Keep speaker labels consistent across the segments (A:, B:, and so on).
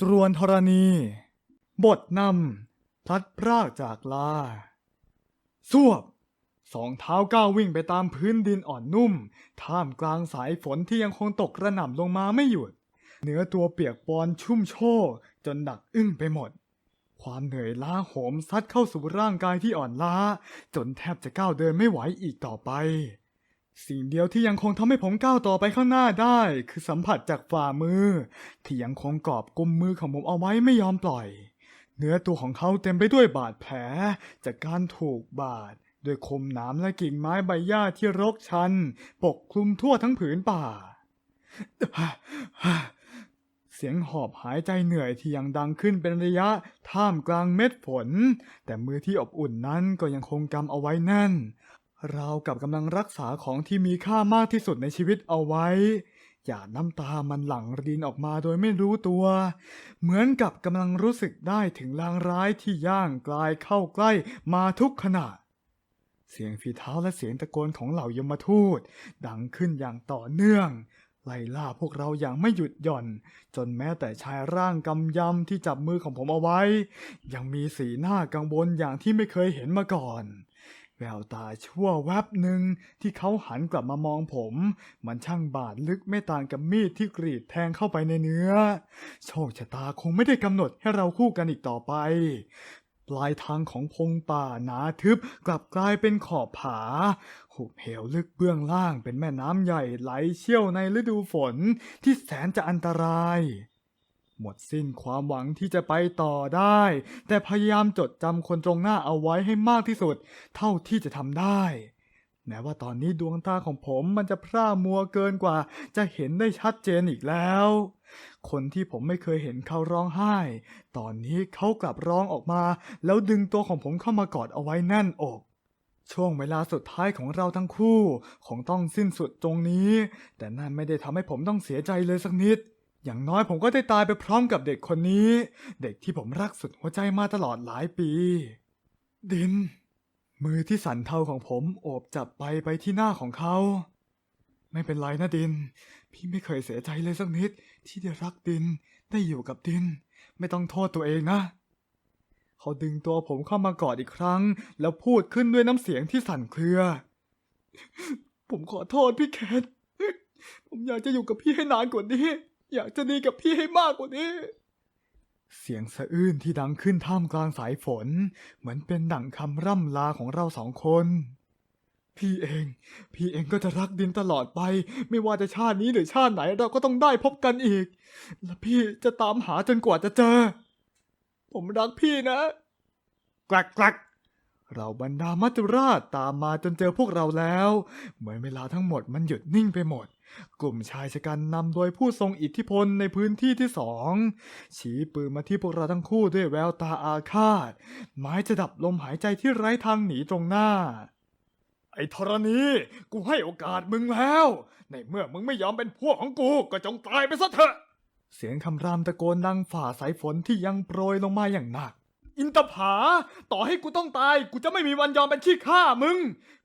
A: ตรวนธรณี บทนำพลัดพรากจากลาสวบสองเท้าก้าววิ่งไปตามพื้นดินอ่อนนุ่ม ท่ามกลางสายฝนที่ยังคงตกกระหน่ำลงมาไม่หยุด เนื้อตัวเปียกปอนชุ่มโชกจนหนักอึ้งไปหมด ความเหนื่อยล้าโหมซัดเข้าสู่ร่างกายที่อ่อนล้า จนแทบจะก้าวเดินไม่ไหวอีกต่อไป สิ่งเดียวที่ยังคงทำให้ผมก้าวต่อไปข้างหน้าได้ คือสัมผัสจากฝ่ามือ ที่ยังคงกอบกุมมือของผมเอาไว้ไม่ยอมปล่อย เนื้อตัวของเขาเต็มไปด้วยบาดแผล จากการถูกบาดด้วยคมหนามและกิ่งไม้ใบหญ้าที่รกชัน ปกคลุมทั่วทั้งผืนป่า เสียงหอบหายใจเหนื่อยที่ยังดังขึ้นเป็นระยะท่ามกลางเม็ดฝน แต่มือที่อบอุ่นนั้นก็ยังคงกำเอาไว้แน่น ราวกับกำลังรักษาของที่มีค่ามากที่สุดในชีวิตเอาไว้ หยาดน้ำตามันหลั่งรินออกมาโดยไม่รู้ตัว เหมือนกับกำลังรู้สึกได้ถึงลางร้ายที่ย่างกลายเข้าใกล้มาทุกขณะ เสียงฝีเท้าและเสียงตะโกนของเหล่ายมทูต ดังขึ้นอย่างต่อเนื่องไล่ล่าพวกเราอย่างไม่หยุดหย่อน จนแม้แต่ชายร่างกำยำที่จับมือของผมเอาไว้ ยังมีสีหน้ากังวลอย่างที่ไม่เคยเห็นมาก่อน แววตาชั่วแวบหนึ่งที่เขาหันกลับมามองผม มันช่างบาดลึกไม่ต่างกับมีดที่กรีดแทงเข้าไปในเนื้อ โชคชะตาคงไม่ได้กำหนดให้เราคู่กันอีกต่อไป ปลายทางของพงป่าหนาทึบกลับกลายเป็นขอบผา หุบเหวลึกเบื้องล่างเป็นแม่น้ำใหญ่ไหลเชี่ยวในฤดูฝนที่แสนจะอันตราย หมดสิ้นความหวังที่จะไปต่อได้ แต่พยายามจดจำคนตรงหน้าเอาไว้ให้มากที่สุด เท่าที่จะทำได้ แม้ว่าตอนนี้ดวงตาของผมมันจะพร่ามัวเกินกว่า จะเห็นได้ชัดเจนอีกแล้ว คนที่ผมไม่เคยเห็นเขาร้องไห้ ตอนนี้เขากลับร้องออกมา แล้วดึงตัวของผมเข้ามากอดเอาไว้แน่นอกช่วงเวลาสุดท้ายของเราทั้งคู่คงต้องสิ้นสุดตรงนี้ แต่นั่นไม่ได้ทำให้ผมต้องเสียใจเลยสักนิด อย่างน้อยผมก็ได้ตายไปพร้อมกับเด็กคนนี้ เด็กที่ผมรักสุดหัวใจมาตลอดหลายปี ดิน มือที่สั่นเทาของผมโอบจับไปไปที่หน้าของเขา ไม่เป็นไรนะดิน พี่ไม่เคยเสียใจเลยสักนิด ที่ได้รักดินได้อยู่กับดิน ไม่ต้องโทษตัวเองนะ เขาดึงตัวผมเข้ามากอดอีกครั้ง แล้วพูดขึ้นด้วยน้ำเสียงที่สั่นเครือ ผมขอโทษพี่แคทผมอยากจะอยู่กับพี่ให้นานกว่านี้ อยากจะดีกับพี่ให้มากกว่านี้ เสียงสะอื้นที่ดังขึ้นท่ามกลางสายฝน เหมือนเป็นดั่งคำร่ำลาของเราสองคน พี่เอง พี่เองก็จะรักดินตลอดไป ไม่ว่าจะชาตินี้หรือชาติไหนเราก็ต้องได้พบกันอีก และพี่จะตามหาจนกว่าจะเจอ ผมรักพี่นะ กลักกลัก เราบรรดามัจจุราชตามมาจนเจอพวกเราแล้ว เหมือนเวลาทั้งหมดมันหยุดนิ่งไปหมด กลุ่มชายชะกันนำโดยผู้ทรงอิทธิพลในพื้นที่ที่สองชี้ปืนมาที่พวกเราทั้งคู่ด้วยแววตาอาฆาตหมายจะดับลมหายใจที่ไร้ทางหนีตรงหน้า ไอ้ธรณีกูให้โอกาสมึงแล้ว ในเมื่อมึงไม่ยอมเป็นพวกของกูก็จงตายไปซะเถอะ เสียงคำรามตะโกนดังฝ่าสายฝนที่ยังโปรยลงมาอย่างหนัก อินตผา ต่อให้กูต้องตาย กูจะไม่มีวันยอมเป็นขี้ข้ามึง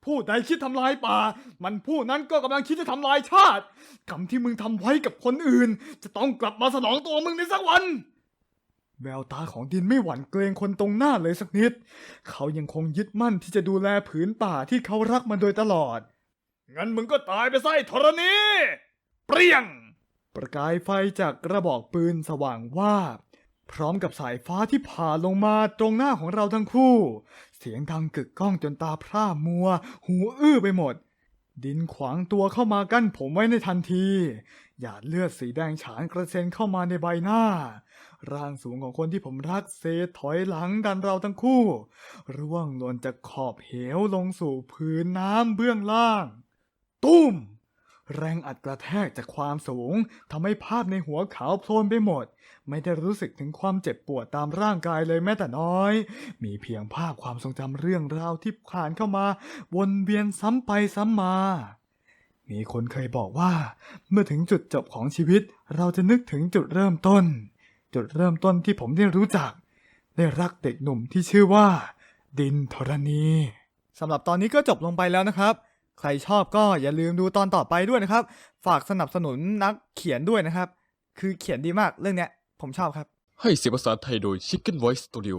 A: ผู้ใดคิดทำลายป่า มันผู้นั้นก็กำลังคิดจะทำลายชาติ กรรมที่มึงทำไว้กับคนอื่น จะต้องกลับมาสนองตัวมึงในสักวัน แววตาของดินไม่หวั่นเกรงคนตรงหน้าเลยสักนิด เขายังคงยึดมั่นที่จะดูแลผืนป่าที่เขารักมาโดยตลอด งั้นมึงก็ตายไปไส้ธรณี เปรี้ยง ประกายไฟจากกระบอกปืนสว่างวาบ พร้อมกับสายฟ้าที่ผ่าลงมาตรงหน้าของเราทั้งคู่ เสียงดังกึกก้องจนตาพร่ามัว หูอื้อไปหมด ดินขวางตัวเข้ามากั้นผมไว้ในทันที หยาดเลือดสีแดงฉานกระเซ็นเข้ามาในใบหน้า ร่างสูงของคนที่ผมรักเซถอยหลังดันเราทั้งคู่ ร่วงหล่นจากขอบเหวลงสู่พื้นน้ำเบื้องล่าง ตุ้ม แรงอัดกระแทกจากความสูงทำให้ภาพในหัวขาวโพลนไปหมด ไม่ได้รู้สึกถึงความเจ็บปวดตามร่างกายเลยแม้แต่น้อย มีเพียงภาพความทรงจำเรื่องราวที่ผ่านเข้ามา วนเวียนซ้ำไปซ้ำมา มีคนเคยบอกว่า เมื่อถึงจุดจบของชีวิต เราจะนึกถึงจุดเริ่มต้น จุดเริ่มต้นที่ผมได้รู้จัก ได้รักเด็กหนุ่มที่ชื่อว่า ดินธรณีสำหรับตอนนี้ก็จบลงไปแล้วนะครับ ใครชอบก็อย่าลืมดูตอนต่อไปด้วยนะครับ ฝากสนับสนุนนักเขียนด้วยนะครับ คือเขียนดีมากเรื่องเนี้ยผมชอบครับ
B: ให้เสียงภาษาไทยโดย Chicken Voice Studio